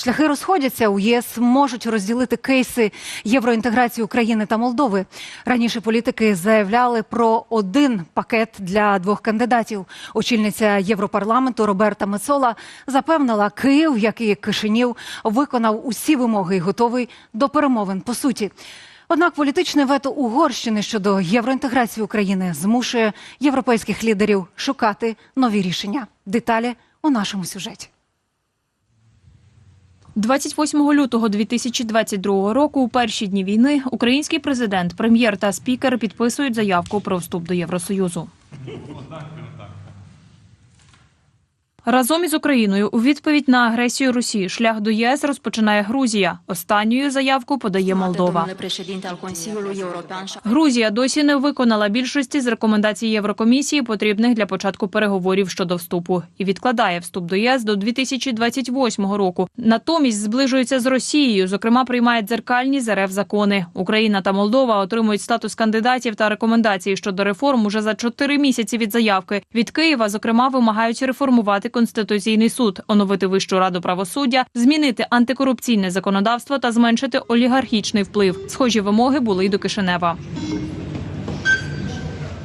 шляхи розходяться. У ЄС можуть розділити кейси євроінтеграції України та Молдови. Раніше політики заявляли про один пакет для двох кандидатів. Очільниця Європарламенту Роберта Мецола запевнила, Київ, як і Кишинів, виконав усі вимоги і готовий до перемовин по суті. Однак політичне вето Угорщини щодо євроінтеграції України змушує європейських лідерів шукати нові рішення. Деталі у нашому сюжеті. 28 лютого 2022 року, у перші дні війни, український президент, прем'єр та спікер підписують заявку про вступ до Євросоюзу. Разом із Україною у відповідь на агресію Росії шлях до ЄС розпочинає Грузія. Останньою заявку подає Молдова. Грузія досі не виконала більшості з рекомендацій Єврокомісії, потрібних для початку переговорів щодо вступу, і відкладає вступ до ЄС до 2028 року. Натомість зближується з Росією, зокрема приймає дзеркальні з РФ закони. Україна та Молдова отримують статус кандидатів та рекомендації щодо реформ уже за чотири місяці від заявки. Від Києва, зокрема, вимагають реформувати конституційний суд, оновити вищу раду правосуддя, змінити антикорупційне законодавство та зменшити олігархічний вплив. Схожі вимоги були й до Кишинева.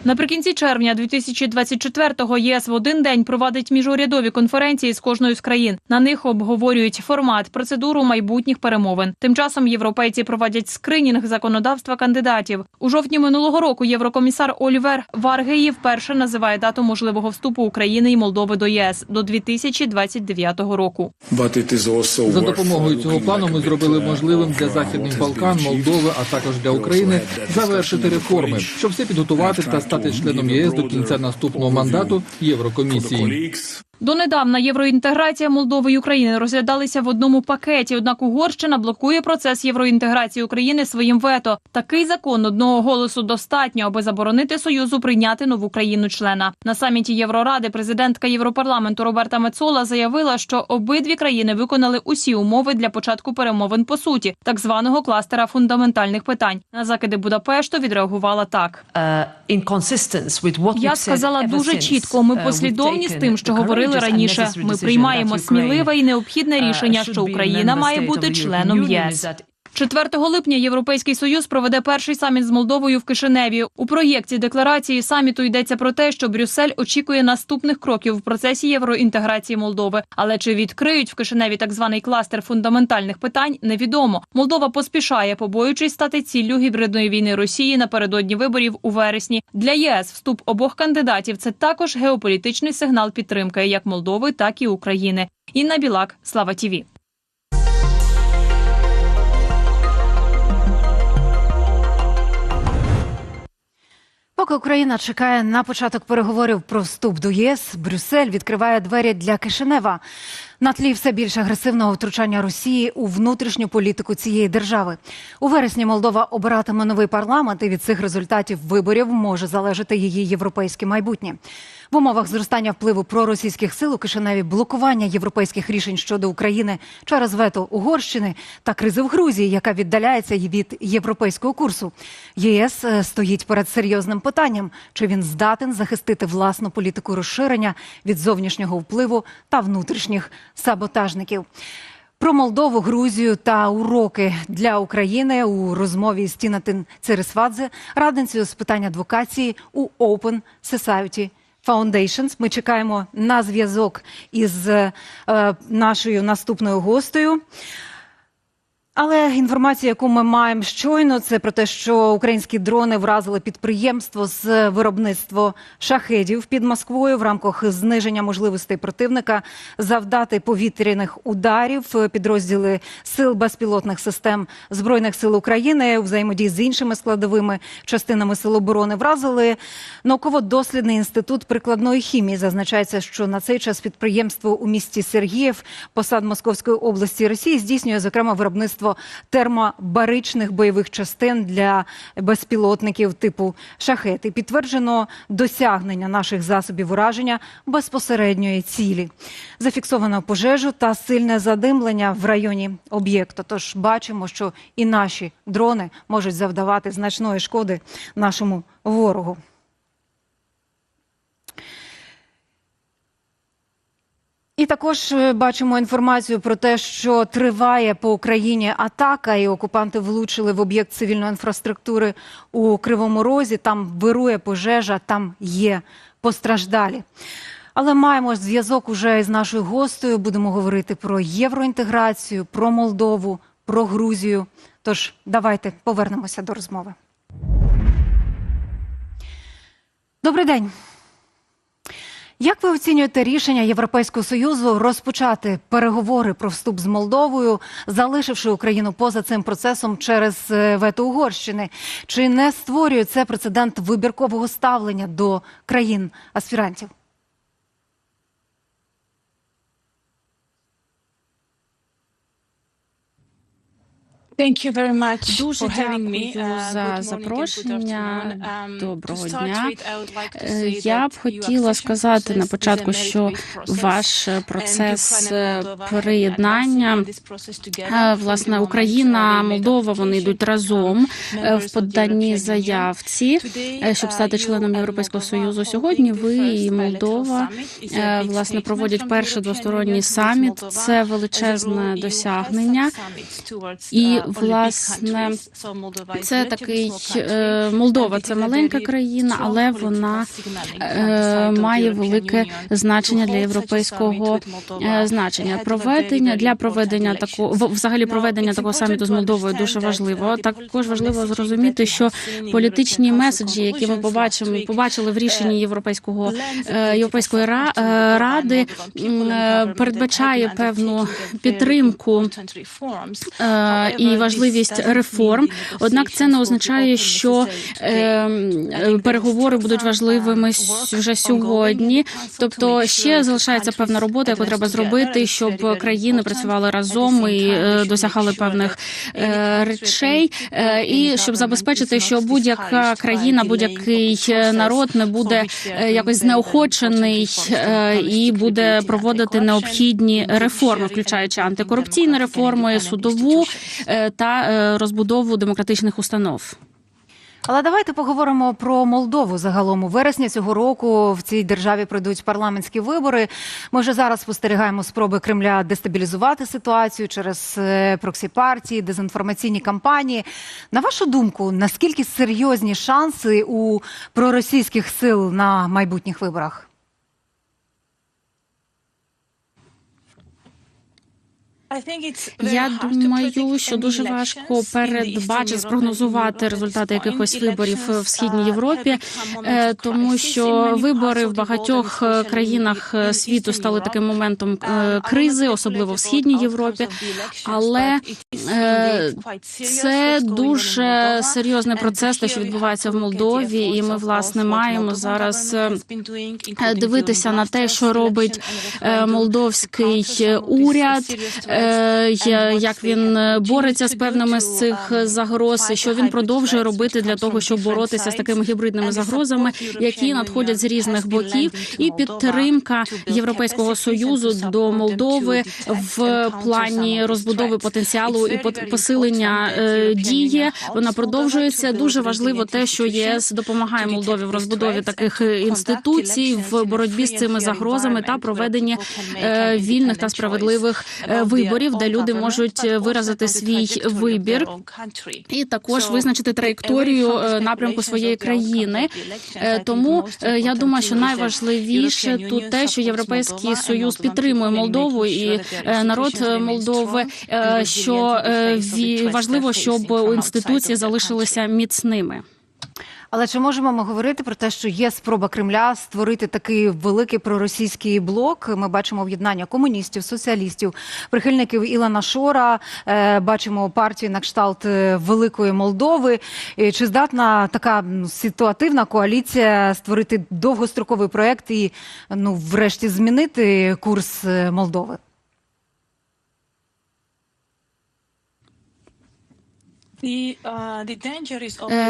Наприкінці червня 2024-го ЄС в один день провадить міжурядові конференції з кожною з країн. На них обговорюють формат, процедуру майбутніх перемовин. Тим часом європейці проводять скринінг законодавства кандидатів. У жовтні минулого року єврокомісар Олівер Варгеї вперше називає дату можливого вступу України і Молдови до ЄС до 2029 року. За допомогою цього плану ми зробили можливим для західних Балкан, Молдови, а також для України завершити реформи, щоб все підготувати та стати членом єС до кінця наступного мандату Єврокомісії. Донедавна євроінтеграція Молдови і України розглядалися в одному пакеті. Однак Угорщина блокує процес євроінтеграції України своїм вето. Такий закон одного голосу достатньо, аби заборонити союзу прийняти нову країну-члена. На саміті Євроради президентка Європарламенту Роберта Мецола заявила, що обидві країни виконали усі умови для початку перемовин по суті, так званого кластера фундаментальних питань. На закиди Будапешту відреагувала так. inconsistent Я сказала дуже чітко. Ми Uh, послідовні з тим, що the говорили раніше. Ми приймаємо сміливе і необхідне uh, рішення, що Україна має бути членом ЄС. Is 4 липня Європейський Союз проведе перший саміт з Молдовою в Кишиневі. У проєкті декларації саміту йдеться про те, що Брюссель очікує наступних кроків в процесі євроінтеграції Молдови. Але чи відкриють в Кишиневі так званий кластер фундаментальних питань, невідомо. Молдова поспішає, побоюючись стати ціллю гібридної війни Росії напередодні виборів у вересні. Для ЄС вступ обох кандидатів це також геополітичний сигнал підтримки як Молдови, так і України. Інна Білак, Слава Тіві. Поки Україна чекає на початок переговорів про вступ до ЄС, Брюссель відкриває двері для Кишинева на тлі все більш агресивного втручання Росії у внутрішню політику цієї держави. У вересні Молдова обиратиме новий парламент, і від цих результатів виборів може залежати її європейське майбутнє. В умовах зростання впливу проросійських сил у Кишиневі, блокування європейських рішень щодо України через вето Угорщини та кризи в Грузії, яка віддаляється від європейського курсу. ЄС е, стоїть перед серйозним питанням: чи він здатен захистити власну політику розширення від зовнішнього впливу та внутрішніх саботажників. Про Молдову, Грузію та уроки для України у розмові з Тінатин Цересвадзе, радницею з питань адвокації у Open Society Foundations. Ми чекаємо на зв'язок із е, нашою наступною гостею. Але інформація, яку ми маємо щойно, це про те, що українські дрони вразили підприємство з виробництва шахедів під Москвою в рамках зниження можливостей противника завдати повітряних ударів. Підрозділи сил безпілотних систем збройних сил України у взаємодії з іншими складовими частинами сил оборони вразили науково-дослідний інститут прикладної хімії. Зазначається, що на цей час підприємство у місті Сергіїв, посад Московської області Росії, здійснює зокрема виробництво термобаричних бойових частин для безпілотників типу шахети. Підтверджено досягнення наших засобів ураження безпосередньої цілі. Зафіксовано пожежу та сильне задимлення в районі об'єкту. Тож бачимо, що і наші дрони можуть завдавати значної шкоди нашому ворогу. Також е, бачимо інформацію про те, що триває по Україні атака, і окупанти влучили в об'єкт цивільної інфраструктури у Кривому Розі. Там вирує пожежа, там є постраждалі. Але маємо зв'язок уже з нашою гостею. Будемо говорити про євроінтеграцію, про Молдову, про Грузію. Тож давайте повернемося до розмови. Добрий день. Як ви оцінюєте рішення Європейського союзу розпочати переговори про вступ з Молдовою, залишивши Україну поза цим процесом через е, вето Угорщини? Чи не створює це прецедент вибіркового ставлення до країн аспірантів? Thank you very much Дуже for having me. дякую Uh, за запрошення. Um, Доброго дня. Е, Я б хотіла сказати на початку, що ваш процес е, приєднання, е, власне, Україна, Молдова, вони йдуть разом е, в поданні заявці, е, щоб uh, стати членом Європейського Союзу. Сьогодні ви і Молдова е, власне проводять перший двосторонній саміт. Це величезне досягнення. І, uh, власне, Це такий е, Молдова, це маленька країна, але вона е, має велике значення для європейського е, значення. Проведення для проведення такого взагалі проведення такого саміту з Молдовою дуже важливо. uh, Також важливо зрозуміти, що політичні меседжі, які ми побачимо, побачили в рішенні uh, Європейського е, Європейської е, ради е, передбачає певну підтримку е, However, важливість реформ. Однак це не означає, що е, е, переговори будуть важливими uh, вже сьогодні. Тобто ще залишається певна робота, яку треба зробити, щоб країни працювали разом і е, досягали певних е, речей, е, і щоб забезпечити, що будь-яка країна, будь-який народ не буде е, якось знеохочений е, і буде проводити необхідні реформи, включаючи антикорупційні реформи, судову е, та е, розбудову демократичних установ. Але давайте поговоримо про Молдову загалом. У вересні цього року в цій державі пройдуть парламентські вибори. Ми вже зараз спостерігаємо спроби Кремля дестабілізувати ситуацію через е, проксі партії, дезінформаційні кампанії. На вашу думку, наскільки серйозні шанси у проросійських сил на майбутніх виборах? Я думаю, що дуже важко передбачити, спрогнозувати результати якихось виборів в східній Європі, е, тому що вибори в багатьох е, країнах е, світу стали таким моментом е, кризи, особливо в східній Європі. Але це дуже серйозний процес, те, що відбувається в Молдові, і ми власне маємо зараз дивитися на те, що робить молдовський уряд, як він е, бореться з певними з цих загроз, що він продовжує робити для того, щоб боротися з такими гібридними загрозами, які надходять з різних боків, і підтримка Європейського союзу до Молдови в плані розбудови потенціалу і посилення е, дії. Вона продовжується. Дуже важливо те, що ЄС допомагає Молдові в розбудові таких е, інституцій в боротьбі з цими загрозами та проведенні е, вільних та справедливих е, виборів, де люди можуть е, виразити свій вибір. І також визначити траєкторію е, напрямку своєї країни. Е, Тому е, я думаю, що найважливіше тут те, що Європейський союз підтримує Молдову і народ Молдови. Що важливо, щоб інституції залишилися міцними. Але чи можемо ми говорити про те, що є спроба Кремля створити такий великий проросійський блок? Ми бачимо об'єднання комуністів, соціалістів, прихильників Ілана Шора. е, Бачимо партію на кшталт е, Великої Молдови. Чи здатна така ситуативна коаліція створити довгостроковий проект і ну, врешті змінити курс е, Молдови?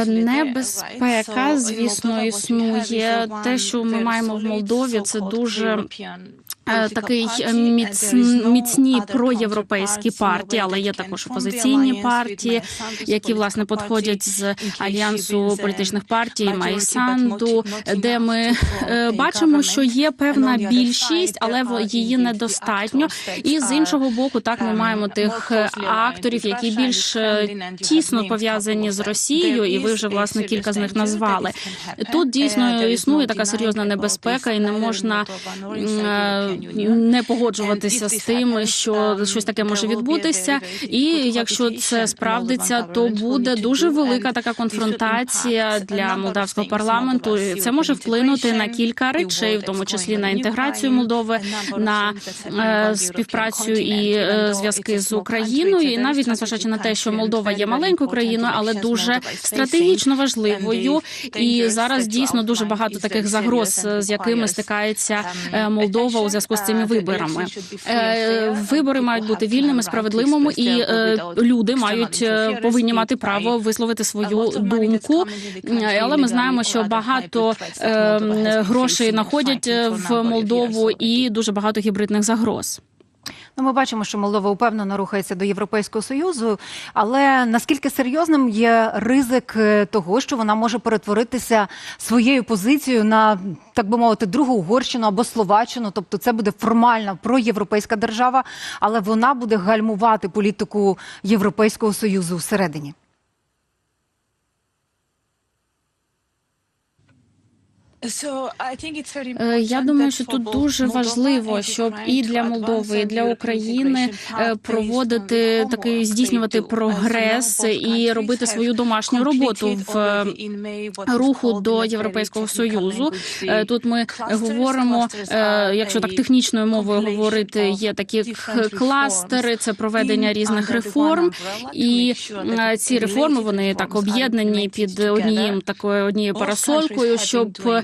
Небезпека, звісно, існує. Те, що ми маємо в Молдові, це дуже е, такий міц, міцні проєвропейські партії, але є також опозиційні партії, які власне підходять з альянсу політичних партій Майсанду, де ми е, бачимо, що є певна більшість, але її недостатньо. І з іншого боку, так ми маємо тих е, акторів, які більш е, тісно пов'язані з Росією, і ви вже власне кілька з них назвали. Тут дійсно існує така серйозна небезпека, і не можна не погоджуватися з тим, що щось таке може відбутися. І якщо це справдиться, то буде дуже велика така конфронтація для молдавського парламенту. Це може вплинути на кілька речей, в тому числі на інтеграцію Молдови, на е, співпрацю і е, зв'язки з Україною, і навіть незважаючи на те, що Молдова є маленькою країною, але дуже стратегічно важливою. І зараз дійсно дуже багато таких загроз, з якими стикається е, Молдова у зв'язку з цими виборами. Е, Вибори мають бути вільними, справедливими, і е, люди мають повинні мати право висловити свою думку. Але ми знаємо, що багато грошей находять в Молдову і дуже багато гібридних загроз. Ну, ми бачимо, що Молдова упевнено рухається до Європейського союзу, але наскільки серйозним є ризик е, того, що вона може перетворитися своєю позицією на так би мовити другу Угорщину або Словаччину, тобто це буде формальна проєвропейська держава, але вона буде гальмувати політику Європейського союзу всередині. Я думаю, що тут дуже важливо, щоб і для Молдови, і для України е, проводити такий здійснювати прогрес і робити свою домашню роботу в е, руху до Європейського союзу. Е, Тут ми говоримо, е, якщо так технічною мовою говорити, є такі кластери, це проведення різних реформ, і е, ці реформи вони так об'єднані під однією такою однією парасолькою, щоб е,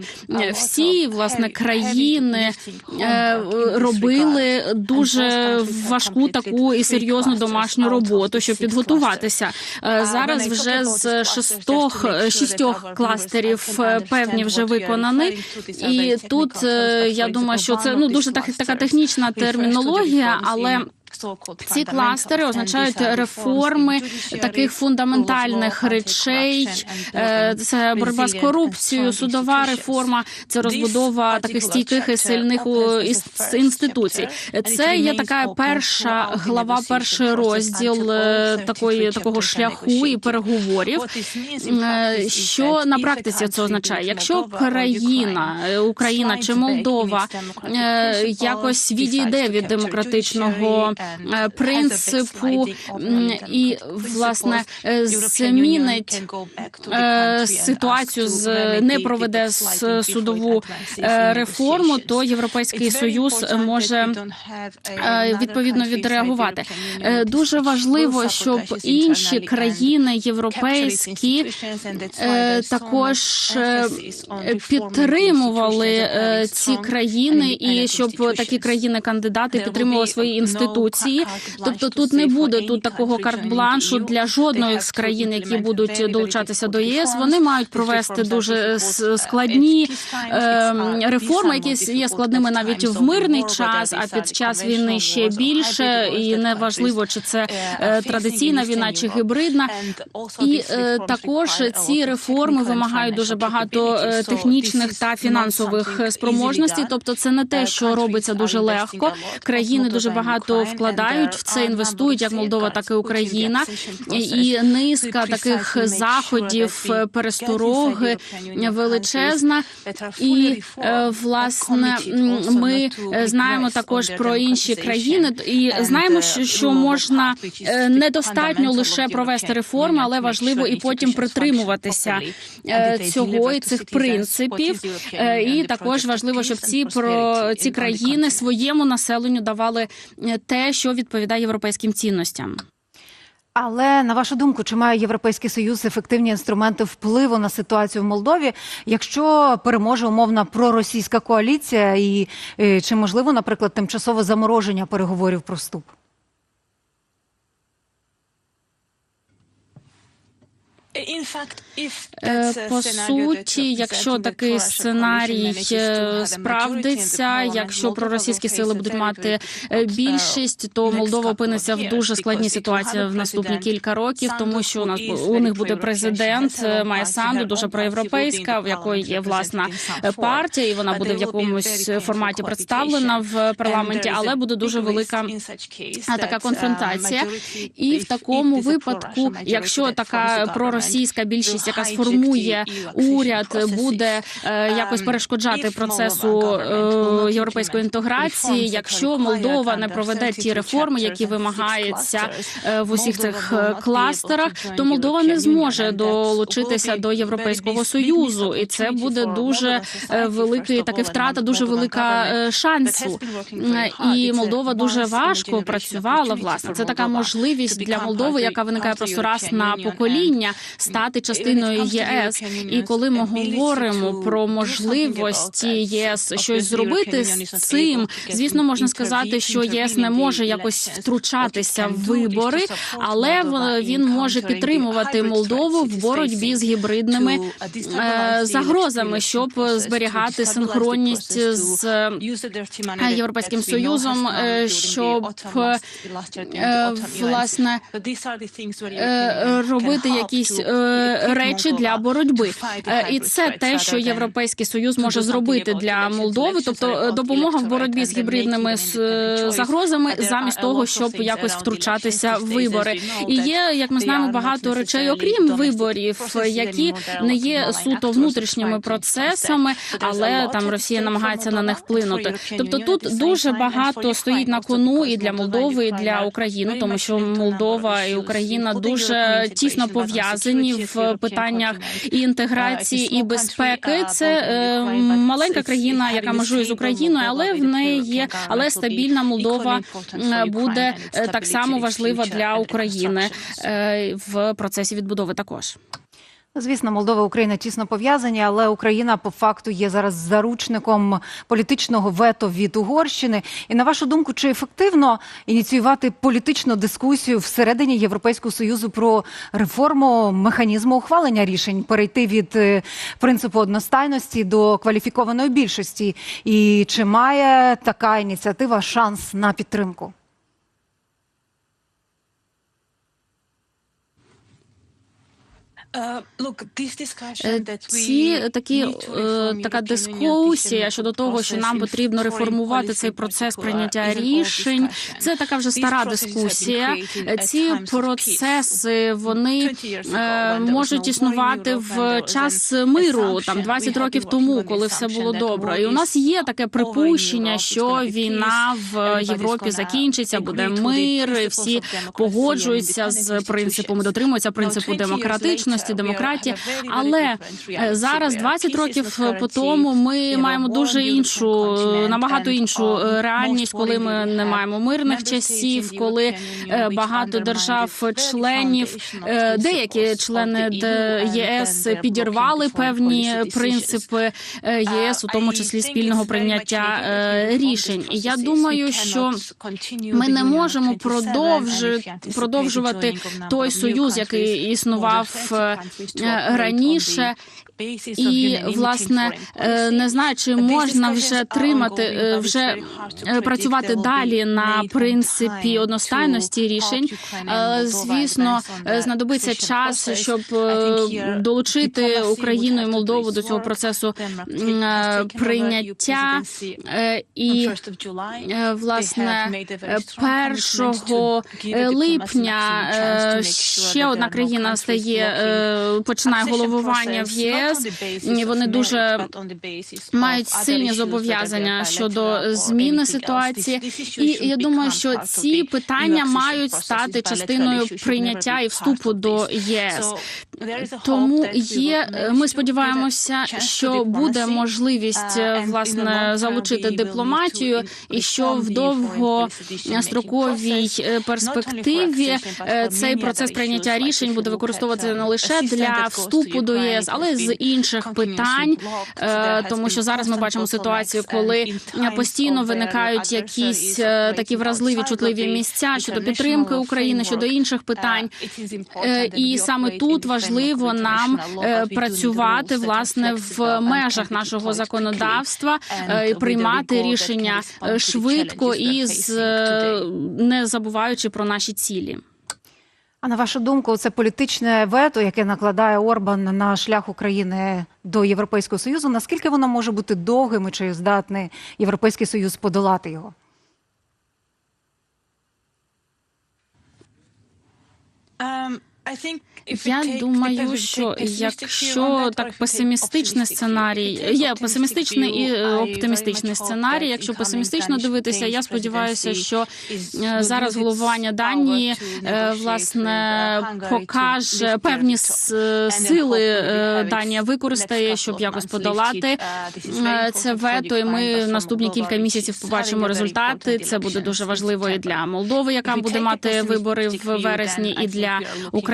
всі власне країни е, робили дуже важку таку і серйозну домашню роботу, щоб підготуватися. Е, Зараз вже з шестох шістьох кластерів е, певні вже виконані. І тут е, я думаю, що це ну дуже так, така технічна термінологія, але. Ці кластери означають реформи таких фундаментальних речей. Е, Це боротьба з корупцією, судова реформа, це розбудова таких стійких і сильних інституцій. Це є така перша глава, перший розділ е, такої такого шляху і переговорів. Е, Що на практиці це означає? Якщо країна, Україна чи Молдова якось відійде від демократичного принципу і власне е, змінить е, ситуацію з не проведе судову е, реформу, то європейський союз може е, відповідно відреагувати. Е, Дуже важливо, щоб інші країни європейські е, також е, підтримували е, ці країни, і щоб такі країни-кандидати підтримували свої інституції. Тобто тут не буде тут такого карт-бланшу для жодної з країн, які будуть долучатися до ЄС. Вони мають провести дуже складні е, реформи, які є складними навіть в мирний час, а під час війни ще більше. І не важливо, чи це е, традиційна війна чи гібридна. І е, також ці реформи вимагають дуже багато е, технічних та фінансових е, спроможностей. Тобто, це не те, що робиться дуже легко. Країни дуже багато вкладають в це, інвестують як Молдова, так і Україна. І низка таких заходів е, перестороги величезна. І е, власне ми е, знаємо також про інші країни, і знаємо, що, що можна е, недостатньо лише провести реформи, але важливо і потім притримуватися е, цього і цих принципів. Е, І також важливо, щоб ці про ці країни своєму населенню давали е, що відповідає європейським цінностям. Але на вашу думку, чи має Європейський Союз ефективні інструменти впливу на ситуацію в Молдові, якщо переможе умовна проросійська коаліція, і е, чи можливо, наприклад, тимчасове замороження переговорів про вступ? По суті, якщо такий сценарій е, справдиться, якщо проросійські сили будуть мати е, більшість, то Молдова опиниться в дуже складній ситуації в наступні кілька років, тому що у нас у них буде президент е, Майя Санду, дуже проєвропейська, в якої є власна е, партія, і вона буде в якомусь форматі представлена в парламенті, але буде дуже велика така конфронтація. І в такому випадку, якщо така проросійська більшість, яка сформує уряд, буде е, якось перешкоджати процесу е, європейської інтеграції, якщо Молдова не проведе ті реформи, які вимагаються е, в усіх цих кластерах, то Молдова не зможе долучитися до європейського союзу, і це буде дуже великий таки втрата, дуже велика шансу. І Молдова дуже важко працювала. Власне, це така можливість для Молдови, яка виникає просто раз на покоління, стати частиною ЄС. І коли ми говоримо про можливості ЄС щось зробити з цим, звісно, можна сказати, що єС не може якось втручатися в вибори, але він може підтримувати Молдову в боротьбі з гібридними е, загрозами, щоб зберігати синхронність з е, Європейським Союзом, е, щоб власне робити якісь речі для боротьби. Е, І це те, що Європейський Союз може зробити для Молдови, тобто е, допомога в боротьбі з гібридними е, загрозами, замість того, щоб якось втручатися в вибори. І є, як ми знаємо, багато речей, окрім виборів, які не є суто внутрішніми процесами, але там Росія намагається на них вплинути. Тобто тут дуже багато стоїть на кону і для Молдови, і для України, тому що Молдова і Україна дуже тісно пов'язані в питаннях і інтеграції і безпеки. Це е, маленька країна, яка межує з Україною, але в неї є але стабільна Молдова буде е, так само важлива для України е, в процесі відбудови. Також. Звісно, Молдова Україна тісно пов'язані, але Україна по факту є зараз заручником політичного вето від Угорщини. І на вашу думку, чи ефективно ініціювати політичну дискусію всередині Європейського союзу про реформу механізму ухвалення рішень, перейти від е, принципу одностайності до кваліфікованої більшості? І чи має така ініціатива шанс на підтримку? Ці такі е, така дискусія щодо того, що нам потрібно реформувати цей процес прийняття рішень. Це така вже стара дискусія. Е, Ці процеси вони е, можуть існувати в час миру, там 20 років тому, коли все було добре. І у нас є таке припущення, що війна в Європі закінчиться, буде мир. і Всі погоджуються з принципом, дотримуються принципу демократичності, демократії. Але е, зараз, 20 років по тому, ми маємо дуже іншу, набагато іншу е, реальність, коли ми не маємо мирних часів, коли е, багато держав-членів, деякі члени ЄС підірвали певні принципи е, ЄС, у тому числі спільного прийняття рішень. І я думаю, що ми не можемо продовжувати той союз, який існував раніше. І власне е, не знаю, чи можна вже тримати, е, вже е, працювати далі на принципі одностайності рішень. Звісно, знадобиться час, щоб долучити Україну і Молдову до цього процесу прийняття. І власне е, 1 липня ще одна країна стає починає головування в ЄС. І Вони дуже мають сильні зобов'язання щодо зміни ситуації. І я думаю, що ці питання мають стати частиною прийняття і вступу до ЄС. Тому є. Ми сподіваємося, що буде можливість е, власне залучити дипломатію, і що в довгостроковій е, перспективі е, цей процес прийняття рішень буде використовуватися не лише для вступу до ЄС, але з інших питань, Е, тому що зараз ми бачимо ситуацію, коли постійно виникають якісь е, такі вразливі чутливі місця щодо підтримки України, щодо інших питань. Е, І саме тут важливо нам працювати власне в межах нашого законодавства і приймати рішення швидко і з не забуваючи про наші цілі. А на вашу думку, це політичне вето, яке накладає Орбан на шлях України до Європейського Союзу. Наскільки воно може бути довгим і чи здатний Європейський Союз подолати його? Я думаю, що якщо так песимістичний сценарій, є песимістичний і е, оптимістичний сценарій. Якщо песимістично дивитися, я сподіваюся, що е, зараз головування Данії е, власне покаже певні сили Данія використає, щоб якось подолати е, це вето. І ми наступні кілька місяців побачимо результати. Це буде дуже важливо і для Молдови, яка буде мати вибори в вересні, і для України.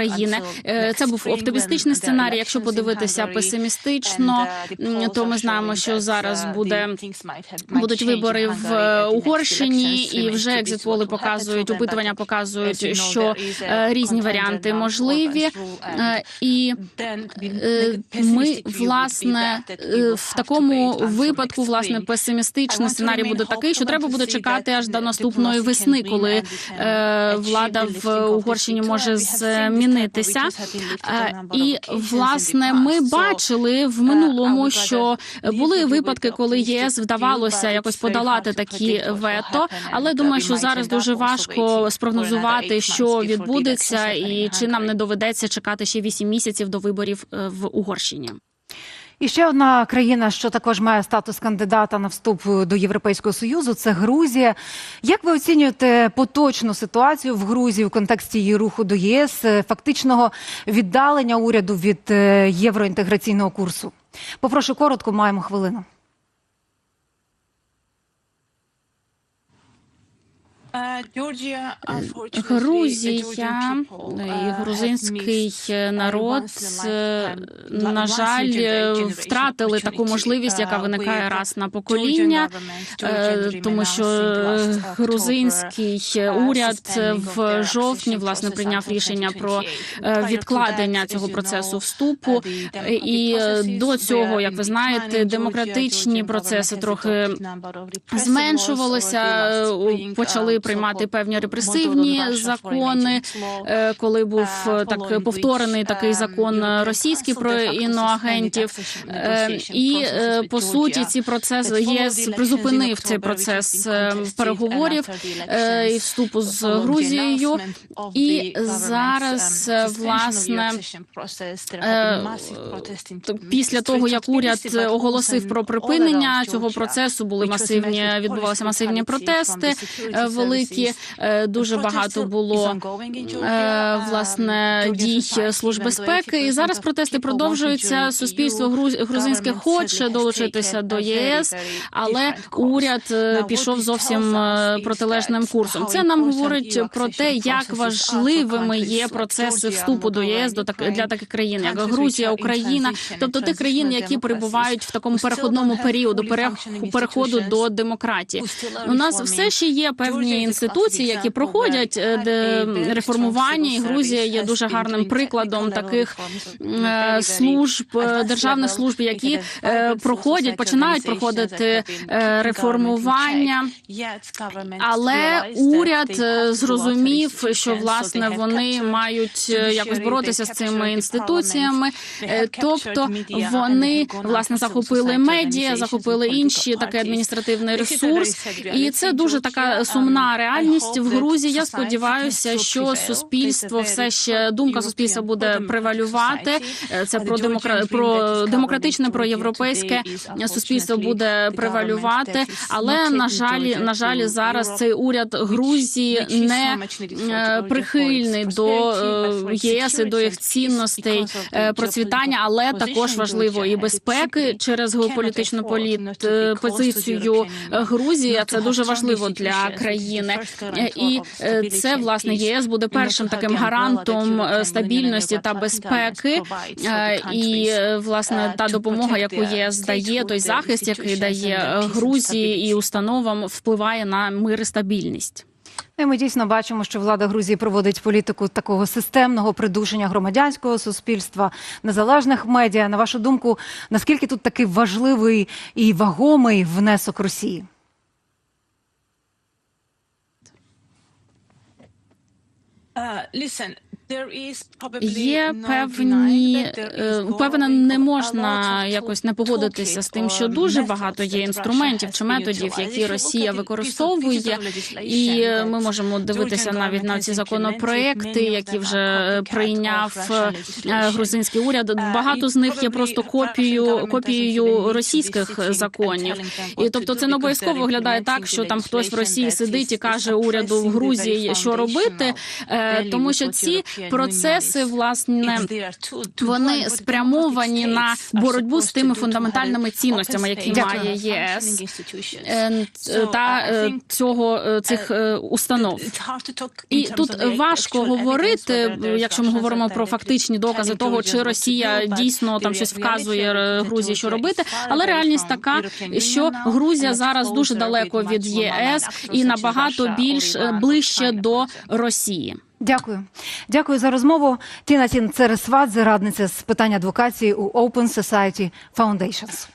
Е, Це був оптимістичний сценарій. Якщо подивитися песимістично, то ми знаємо, що зараз буде будуть вибори в Угорщині, і вже екзитполи показують, опитування показують, що е, різні варіанти можливі. Е, І ми власне в такому випадку власне песимістичний сценарій буде такий, що треба буде чекати аж до наступної весни, коли е, влада в Угорщині може змінитися. Е, І власне ми бачили в минулому, що були випадки, коли ЄС вдавалося якось подолати такі вето, але думаю, що зараз дуже важко спрогнозувати, що відбудеться, і чи нам не доведеться чекати ще 8 місяців до виборів е, в Угорщині. І ще одна країна, що також має статус кандидата на вступ до Європейського союзу, це Грузія. Як ви оцінюєте поточну ситуацію в Грузії в контексті її руху до ЄС, е, фактичного віддалення уряду від е, євроінтеграційного курсу? Попрошу коротко, маємо хвилину. Грузія і грузинський народ, е, на жаль, е, втратили таку можливість, яка виникає раз на покоління, е, тому що е, грузинський уряд в жовтні власне прийняв рішення про е, відкладення цього процесу вступу. І е, до цього, як ви знаєте, демократичні процеси трохи зменшувалися, е, почали приймати певні репресивні закони. е, Коли був е, так повторений такий закон російський про іноагентів, Е, і е, по суті ці процеси ЄС призупинив цей процес е, переговорів е, і вступу з Грузією. І зараз е, власне е, після того як уряд оголосив про припинення цього процесу, були масивні відбувалися масивні протести е, великі. Е, Дуже багато було е, власне дій служб безпеки. І зараз протести продовжуються. Суспільство груз- грузинське хоче долучитися до ЄС, але уряд е, пішов зовсім протилежним курсом. Це нам говорить про те, як важливими є процеси вступу до ЄС до так для таких країн, як Грузія, Україна, тобто тих країн, які перебувають в такому переходному періоду, переходу до демократії. У нас все ще є певні інституції, які проходять е, де реформування, і Грузія є дуже гарним прикладом таких е, служб е, державних служб, які е, проходять, починають проходити е, реформування. Але уряд е, зрозумів, що власне вони мають е, якось боротися з цими інституціями. Е, Тобто вони власне захопили медіа, захопили інші такий адміністративний ресурс, і це дуже така сумна реальність в Грузії. Я сподіваюся, що суспільство все ще думка суспільства буде превалювати. Е, Це про демокра... про демократичне, про європейське суспільство буде превалювати. Але на жаль, на жаль, зараз цей уряд Грузії не е, прихильний до е, ЄС і до їх цінностей процвітання, але також важливо і безпеки через геополітичну політ позицію Грузії. Це дуже важливо для країн України, Е, і е, це власне ЄС буде першим таким гарантом е, стабільності та безпеки. І власне та допомога, яку ЄС дає, той захист, який дає Грузії і установам, впливає на мир і стабільність. Ну, І ми дійсно бачимо, що влада Грузії проводить політику такого системного придушення громадянського суспільства, незалежних медіа. На вашу думку, наскільки тут такий важливий і вагомий внесок Росії? Uh, listen, Є певні е, певне, не можна якось не погодитися з тим, що дуже багато є інструментів чи методів, які Росія використовує, і е, ми можемо дивитися навіть на ці законопроекти, які вже прийняв е, грузинський уряд. Багато з них є просто копією копією російських законів. І тобто, це не обов'язково виглядає так, що там хтось в Росії сидить і каже уряду в Грузії, що робити, е, тому що ці процеси власне вони спрямовані на боротьбу з тими фундаментальними цінностями, які Дякую. має ЄС е, та е, цього е, цих е, установ. І тут важко говорити, якщо ми говоримо про фактичні докази того, чи Росія дійсно там щось вказує е, Грузії, що робити. Але реальність така, що Грузія зараз дуже далеко від ЄС і набагато більш е, ближче до Росії. Дякую. Дякую за розмову. Тіна Тін Цересвадзе, радниця з питань адвокації у Open Society Foundations.